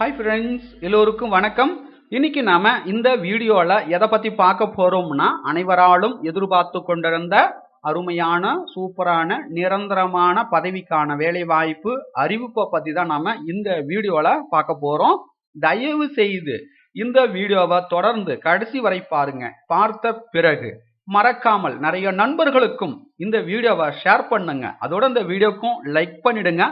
Hi friends எல்லோருக்கும் வணக்கம். இன்னைக்கு நாம இந்த வீடியோவில் எதை பற்றி பார்க்க போறோம்னா அனைவராலும் எதிர்பார்த்து கொண்டிருந்த அருமையான சூப்பரான நிரந்தரமான பதவிக்கான வேலை வாய்ப்பு அறிவிப்பை பற்றி தான் நாம இந்த வீடியோவில் பார்க்க போறோம். தயவு செய்து இந்த வீடியோவை தொடர்ந்து கடைசி வரை பாருங்க. பார்த்த பிறகு மறக்காமல் நிறைய நண்பர்களுக்கும் இந்த வீடியோவை ஷேர் பண்ணுங்க. அதோட இந்த வீடியோக்கும் லைக் பண்ணிடுங்க.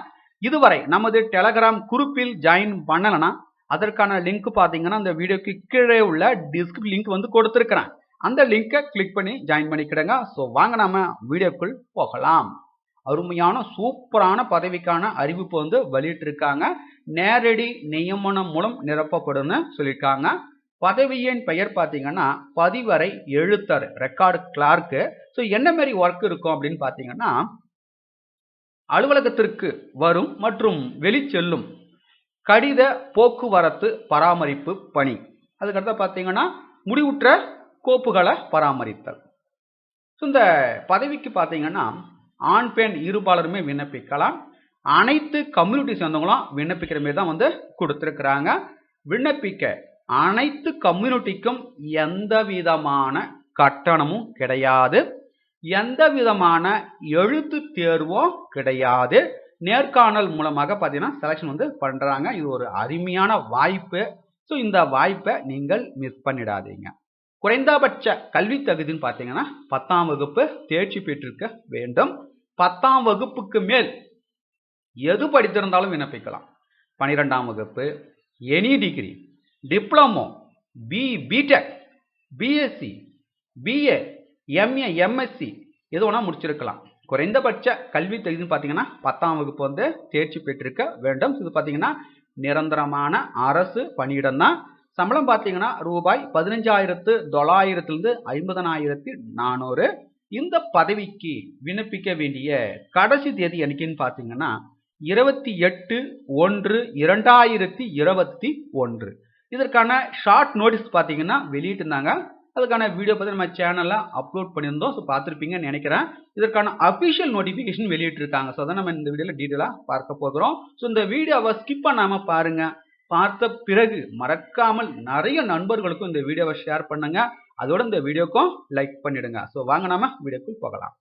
இதுவரை நமது டெலகிராம் குரூப்பில் ஜாயின் பண்ணலைன்னா அதற்கான லிங்க் பார்த்தீங்கன்னா அந்த வீடியோக்கு கீழே உள்ள டிஸ்கிரிப் லிங்க் வந்து கொடுத்துருக்கிறேன். அந்த லிங்கை கிளிக் பண்ணி ஜாயின் பண்ணிக்கிடுங்க. ஸோ வாங்க நாம வீடியோக்குள் போகலாம். அருமையான சூப்பரான பதவிக்கான அறிவிப்பு வந்து வெளியிட்டிருக்காங்க. நேரடி நியமனம் மூலம் நிரப்பப்படும்னு சொல்லியிருக்காங்க. பதவியின் பெயர் பார்த்தீங்கன்னா பதிவரை எழுத்தர் ரெக்கார்டு கிளார்க்கு ஸோ என்ன மாதிரி ஒர்க் இருக்கும் அப்படின்னு பார்த்தீங்கன்னா அலுவலகத்திற்கு வரும் மற்றும் வெளிச்செல்லும் கடித போக்குவரத்து பராமரிப்பு பணி. அதுக்கடுத்த பார்த்தீங்கன்னா முடிவுற்ற கோப்புகளை பராமரித்தல். ஸோ இந்த பதவிக்கு பார்த்தீங்கன்னா ஆண் பெண் இருபாலருமே விண்ணப்பிக்கலாம். அனைத்து கம்யூனிட்டி சேர்ந்தவங்களும் விண்ணப்பிக்கிற மாரி தான் வந்து கொடுத்துருக்குறாங்க. விண்ணப்பிக்க அனைத்து கம்யூனிட்டிக்கும் எந்த விதமான கட்டணமும் கிடையாது. எந்த விதமான எழுத்து தேர்வும் கிடையாது. நேர்காணல் மூலமாக பார்த்தீங்கன்னா செலெக்ஷன் வந்து பண்ணுறாங்க இது ஒரு அருமையான வாய்ப்பு. ஸோ இந்த வாய்ப்பை நீங்கள் மிஸ் பண்ணிடாதீங்க. குறைந்தபட்ச கல்வி தகுதின்னு பார்த்தீங்கன்னா பத்தாம் வகுப்பு தேர்ச்சி பெற்றிருக்க வேண்டும். பத்தாம் வகுப்புக்கு மேல் எது படித்திருந்தாலும் விண்ணப்பிக்கலாம். பன்னிரெண்டாம் வகுப்பு any degree diploma B BTech BSc BA MA MSc எது வேணால் முடிச்சிருக்கலாம். குறைந்தபட்ச கல்வி தகுதின்னு பார்த்தீங்கன்னா பத்தாம் வகுப்பு வந்து தேர்ச்சி பெற்றிருக்க வேண்டும். இது பார்த்தீங்கன்னா நிரந்தரமான அரசு பணியிடம் தான். சம்பளம் பார்த்தீங்கன்னா ரூபாய் பதினஞ்சாயிரத்து தொள்ளாயிரத்துலேருந்து ஐம்பதனாயிரத்தி நானூறு. இந்த பதவிக்கு விண்ணப்பிக்க வேண்டிய கடைசி தேதி என்னைக்குன்னு பார்த்தீங்கன்னா இருபத்தி எட்டு ஒன்று இரண்டாயிரத்தி இருபத்தி ஒன்று. இதற்கான ஷார்ட் நோட்டீஸ் பார்த்தீங்கன்னா வெளியிட்டிருந்தாங்க. அதுக்கான வீடியோ பற்றி நம்ம சேனலில் அப்லோட் பண்ணியிருந்தோம். ஸோ பார்த்துருப்பீங்கன்னு நினைக்கிறேன். இதற்கான அஃபிஷியல் நோட்டிஃபிகேஷன் வெளியிட்டிருக்காங்க. ஸோ அதை நம்ம இந்த வீடியோவில் டீட்டெயிலாக பார்க்க போகிறோம். ஸோ இந்த வீடியோவை ஸ்கிப் பண்ணாமல் பாருங்கள் பார்த்த பிறகு மறக்காமல் நிறைய நண்பர்களுக்கும் இந்த வீடியோவை ஷேர் பண்ணுங்க. அதோட இந்த வீடியோக்கும் லைக் பண்ணிடுங்க. ஸோ வாங்க நாம வீடியோக்குள் போகலாம்.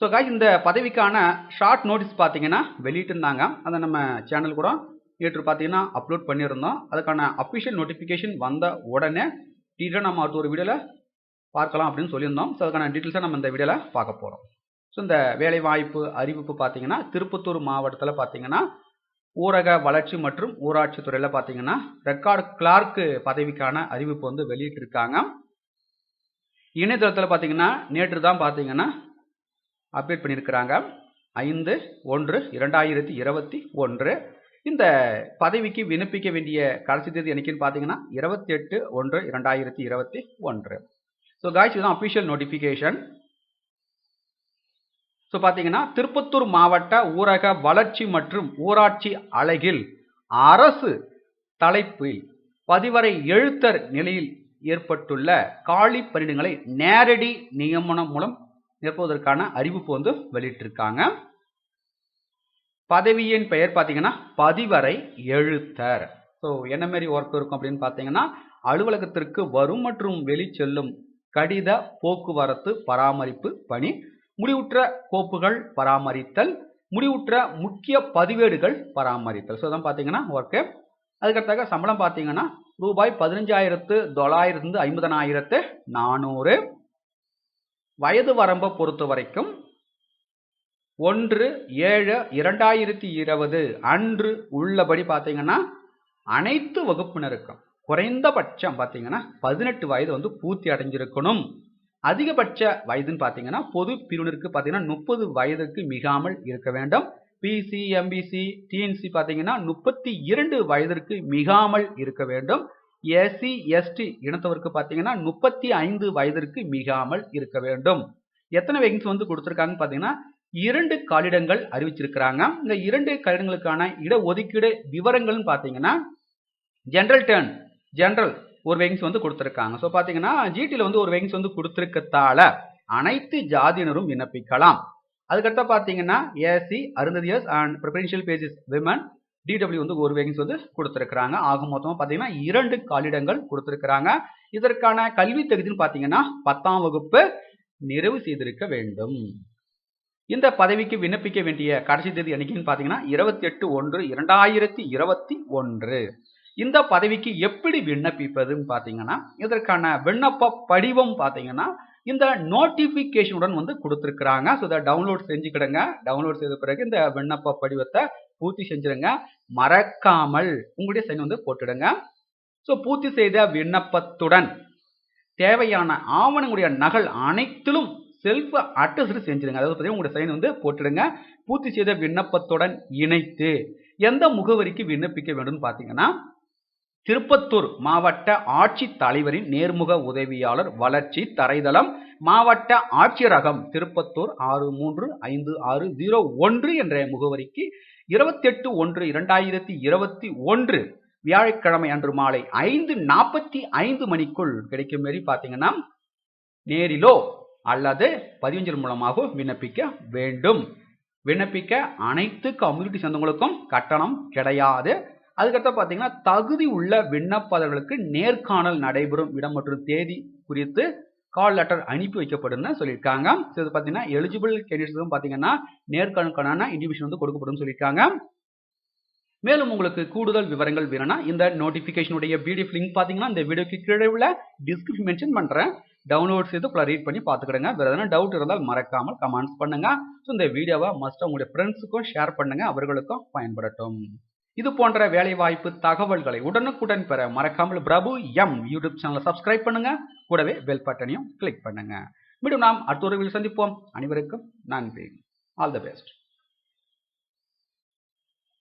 ஸோ காய் இந்த பதவிக்கான ஷார்ட் நோட்டீஸ் பார்த்தீங்கன்னா வெளியிட்டிருந்தாங்க. அதை நம்ம சேனல் கூட நேற்று பார்த்தீங்கன்னா அப்லோட் பண்ணியிருந்தோம். அதுக்கான அஃபிஷியல் நோட்டிஃபிகேஷன் வந்த உடனே டீட்டெயில் நம்ம அடுத்த ஒரு வீடியோவில் பார்க்கலாம் அப்படின்னு சொல்லியிருந்தோம். ஸோ அதுக்கான டீட்டெயில்ஸை நம்ம இந்த வீடியோவில் பார்க்க போகிறோம் ஸோ இந்த வேலைவாய்ப்பு அறிவிப்பு பார்த்தீங்கன்னா திருப்பத்தூர் மாவட்டத்தில் பார்த்தீங்கன்னா ஊரக வளர்ச்சி மற்றும் ஊராட்சி துறையில் பார்த்தீங்கன்னா ரெக்கார்டு கிளார்க்கு பதவிக்கான அறிவிப்பு வந்து வெளியிட்டிருக்காங்க. இணையதளத்தில் பார்த்தீங்கன்னா நேற்று தான் பார்த்தீங்கன்னா அப்டேட் பண்ணியிருக்கிறாங்க. ஐந்து ஒன்று இரண்டாயிரத்தி இருபத்தி ஒன்று. இந்த பதவிக்கு விண்ணப்பிக்க வேண்டிய கடைசி தேதி என்னைக்குன்னு பார்த்தீங்கன்னா இருபத்தி எட்டு ஒன்று இரண்டாயிரத்தி இருபத்தி ஒன்று. ஸோ காய்ச்சி இதுதான் அஃபிஷியல் நோட்டிஃபிகேஷன் ஸோ பார்த்தீங்கன்னா திருப்பத்தூர் மாவட்ட ஊரக வளர்ச்சி மற்றும் ஊராட்சி அழகில் அரசு தலைப்பில் பதிவரை எழுத்தர் நிலையில் ஏற்பட்டுள்ள காலி பணியிடங்களை நேரடி நியமனம் மூலம் நிரப்புவதற்கான அறிவிப்பு வந்து வெளியிட்டிருக்காங்க. பதவியின் பெயர் பார்த்தீங்கன்னா பதிவரை எழுத்தர். ஸோ என்ன மாதிரி ஒர்க் இருக்கும் அப்படின்னு பார்த்தீங்கன்னா அலுவலகத்திற்கு வரும் மற்றும் வெளி செல்லும் கடித போக்குவரத்து பராமரிப்பு பணி முடிவுற்ற கோப்புகள் பராமரித்தல் முடிவுற்ற முக்கிய பதிவேடுகள் பராமரித்தல். ஸோ தான் பார்த்தீங்கன்னா ஒர்க்கு அதுக்கடுத்தாக சம்பளம் பார்த்தீங்கன்னா ரூபாய் பதினஞ்சாயிரத்து தொள்ளாயிரத்து ஐம்பதனாயிரத்து நானூறு. வயது வரம்பை பொறுத்த வரைக்கும் ஒன்று ஏழு இரண்டாயிரத்தி இருபது. அன்று உள்ளபடி பார்த்தீங்கன்னா அனைத்து வகுப்பினருக்கும் குறைந்தபட்சம் பார்த்தீங்கன்னா பதினெட்டு வயது வந்து பூர்த்தி அடைஞ்சிருக்கணும். அதிகபட்ச வயதுன்னு பார்த்தீங்கன்னா பொது பிரிவினருக்கு பார்த்தீங்கன்னா முப்பது வயதுக்கு மிகாமல் இருக்க வேண்டும். பிசி எம்பிசி டிஎன்சி பார்த்தீங்கன்னா முப்பத்தி இரண்டு வயதிற்கு மிகாமல் இருக்க வேண்டும். எஸ்சி எஸ்டி இனத்தவருக்கு பார்த்தீங்கன்னா முப்பத்தி ஐந்து வயதிற்கு மிகாமல் இருக்க வேண்டும். எத்தனை வேகன்சி வந்து கொடுத்துருக்காங்கன்னு பார்த்தீங்கன்னா இரண்டு காலிடங்கள் அறிவிச்சிருக்கிறாங்க. இந்த இரண்டு காலிடங்களுக்கான இடஒதுக்கீடு விவரங்கள்னு பார்த்தீங்கன்னா ஜென்ரல் டேர்ன் ஜென்ரல் ஒரு வேகன்சி வந்து கொடுத்துருக்காங்க. ஸோ பார்த்தீங்கன்னா ஜிடியில் வந்து ஒரு வேகன்சி வந்து கொடுத்துருக்கத்தால அனைத்து ஜாதியினரும் விண்ணப்பிக்கலாம். அதுக்கடுத்து பார்த்தீங்கன்னா SC Arunthathiyars and preferential basis women DW வந்து ஒரு வேகன்சி வந்து கொடுத்துருக்குறாங்க. ஆக மொத்தமாக பார்த்தீங்கன்னா இரண்டு காலிடங்கள் கொடுத்துருக்குறாங்க. இதற்கான கல்வி தகுதின்னு பார்த்தீங்கன்னா பத்தாம் வகுப்பு நிறைவு செய்திருக்க வேண்டும். இந்த பதவிக்கு விண்ணப்பிக்க வேண்டிய கடைசி தேதி அன்னைக்குன்னு பார்த்தீங்கன்னா இருபத்தி எட்டு ஒன்று இரண்டாயிரத்தி இருபத்தி ஒன்று. இந்த பதவிக்கு எப்படி விண்ணப்பிப்பதுன்னு பார்த்தீங்கன்னா இதற்கான விண்ணப்ப படிவம் பார்த்தீங்கன்னா இந்த நோட்டிஃபிகேஷனுடன் வந்து கொடுத்துருக்குறாங்க. ஸோ இதை டவுன்லோட் செஞ்சுக்கிடுங்க. டவுன்லோட் செய்த பிறகு இந்த விண்ணப்ப படிவத்தை பூர்த்தி செஞ்சிருங்க. மறக்காமல் உங்களுடைய சைன் வந்து போட்டுடுங்க. ஸோ பூர்த்தி செய்த விண்ணப்பத்துடன் தேவையான ஆவணங்களுடைய நகல் அனைத்திலும் செல்ஃப் அட்டஸ்டு செஞ்சிருங்க. அதாவது பார்த்தீங்கன்னா உங்களுடைய சைன் வந்து போட்டுடுங்க. பூர்த்தி செய்த விண்ணப்பத்துடன் இணைத்து எந்த முகவரிக்கு விண்ணப்பிக்க வேண்டும் பார்த்தீங்கன்னா திருப்பத்தூர் மாவட்ட ஆட்சித் தலைவரின் நேர்முக உதவியாளர் வளர்ச்சி தரைதளம் மாவட்ட ஆட்சியரகம் திருப்பத்தூர் ஆறு மூன்று ஐந்து ஆறு ஜீரோ ஒன்று என்ற முகவரிக்கு இருபத்தெட்டு ஒன்று இரண்டாயிரத்தி இருபத்தி ஒன்று வியாழக்கிழமை அன்று மாலை ஐந்து நாற்பத்தி ஐந்து மணிக்குள் கிடைக்கும் மாரி பார்த்தீங்கன்னா நேரிலோ அல்லது பதிவஞ்சல் மூலமாக விண்ணப்பிக்க வேண்டும். விண்ணப்பிக்க அனைத்து கம்யூனிட்டி சொந்தங்களுக்கும் கட்டணம் கிடையாது. அதுக்கடுத்து பார்த்தீங்கன்னா தகுதி உள்ள விண்ணப்பதர்களுக்கு நேர்காணல் நடைபெறும் இடம் மற்றும் தேதி குறித்து கால் லெட்டர் அனுப்பி வைக்கப்படும்னு சொல்லியிருக்காங்க. ஸோ இது பார்த்தீங்கன்னா எலிஜிபிள் கேண்டிடேட்ஸும் பார்த்தீங்கன்னா நேர்காணலுக்கான இன்டிமேஷன் வந்து கொடுக்கப்படும் சொல்லியிருக்காங்க. மேலும் உங்களுக்கு கூடுதல் விவரங்கள் வேணும்னா இந்த நோட்டிஃபிகேஷனுடைய பிடிஎஃப் லிங்க் பார்த்தீங்கன்னா இந்த வீடியோக்கு கீழே உள்ள டிஸ்கிரிப்ஷன் மென்ஷன் பண்ணுறேன் டவுன்லோட் செய்து ஃபுல்லாக ரீட் பண்ணி பார்த்துக்கிடுங்க. வேறு எதனா டவுட் இருந்தால் மறக்காமல் கமெண்ட்ஸ் பண்ணுங்க. ஸோ இந்த வீடியோவை மஸ்ட் உங்களுடைய ஃப்ரெண்ட்ஸுக்கும் ஷேர் பண்ணுங்க. அவர்களுக்கும் பயன்படட்டும். இது போன்ற வேலைவாய்ப்பு தகவல்களை உடனுக்குடன் பெற மறக்காமல் பிரபு எம் யூடியூப் சேனலை சப்ஸ்கிரைப் பண்ணுங்க. கூடவே பெல் பட்டனையும் கிளிக் பண்ணுங்க. மீண்டும் நாம் அடுத்த ஒரு சந்திப்போம். அனைவருக்கும் நன்றி. All the best